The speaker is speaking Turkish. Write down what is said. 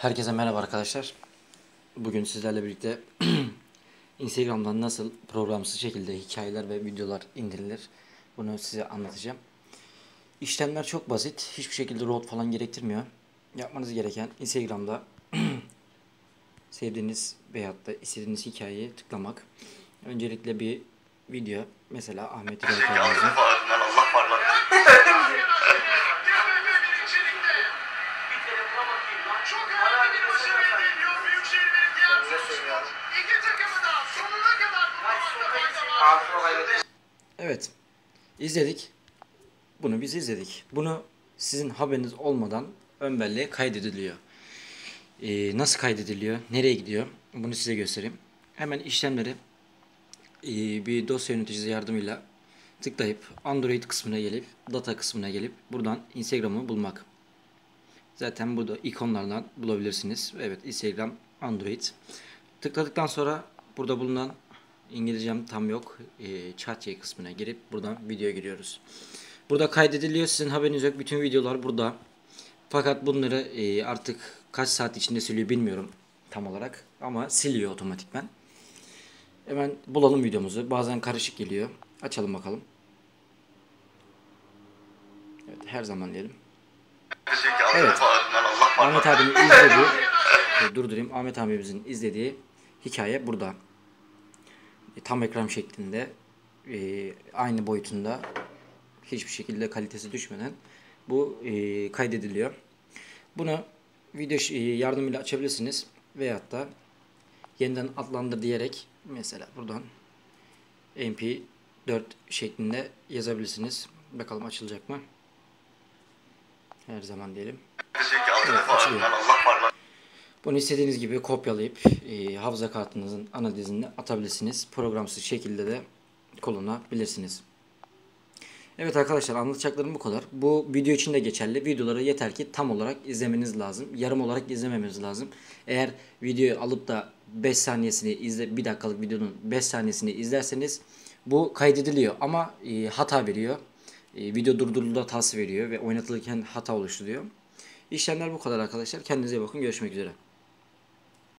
Herkese merhaba arkadaşlar. Bugün sizlerle birlikte Instagram'dan nasıl programsız şekilde hikayeler ve videolar indirilir bunu size anlatacağım. İşlemler çok basit. Hiçbir şekilde road falan gerektirmiyor. Yapmanız gereken Instagram'da sevdiğiniz veyahut da istediğiniz hikayeyi tıklamak. Öncelikle bir video mesela Ahmet İbrahim Evet. izledik. Bunu biz izledik. Bunu sizin haberiniz olmadan ön belleğe kaydediliyor. Ee, nasıl kaydediliyor? Nereye gidiyor? Bunu size göstereyim. Hemen işlemleri ee, bir dosya yöneticisi yardımıyla tıklayıp Android kısmına gelip data kısmına gelip buradan Instagram'ı bulmak. Zaten burada ikonlardan bulabilirsiniz. Evet Instagram Android. Tıkladıktan sonra burada bulunan İngilizcem tam yok. E, chat kısmına girip buradan video giriyoruz. Burada kaydediliyor. Sizin haberiniz yok. Bütün videolar burada. Fakat bunları e, artık kaç saat içinde siliyor bilmiyorum tam olarak. Ama siliyor otomatikman. Hemen bulalım videomuzu. Bazen karışık geliyor. Açalım bakalım. Evet her zaman diyelim. Evet. Ahmet abinin izlediği durdurayım. Ahmet abimizin izlediği hikaye burada. E, tam ekran şeklinde e, aynı boyutunda hiçbir şekilde kalitesi düşmeden bu e, kaydediliyor. Bunu video e, yardımıyla açabilirsiniz veyahut da yeniden adlandır diyerek mesela buradan mp4 şeklinde yazabilirsiniz. Bakalım açılacak mı? Her zaman diyelim. Evet, açılıyor. Bunu istediğiniz gibi kopyalayıp e, hafıza kartınızın ana dizine atabilirsiniz. Programsız şekilde de kullanabilirsiniz. Evet arkadaşlar anlatacaklarım bu kadar. Bu video için de geçerli. Videoları yeter ki tam olarak izlemeniz lazım. Yarım olarak izlememeniz lazım. Eğer videoyu alıp da 5 saniyesini izle 1 dakikalık videonun 5 saniyesini izlerseniz bu kaydediliyor ama e, hata veriyor. E, video durdurulduğunda tas veriyor ve oynatılırken hata oluşturuyor. İşlemler bu kadar arkadaşlar. Kendinize bakın. Görüşmek üzere.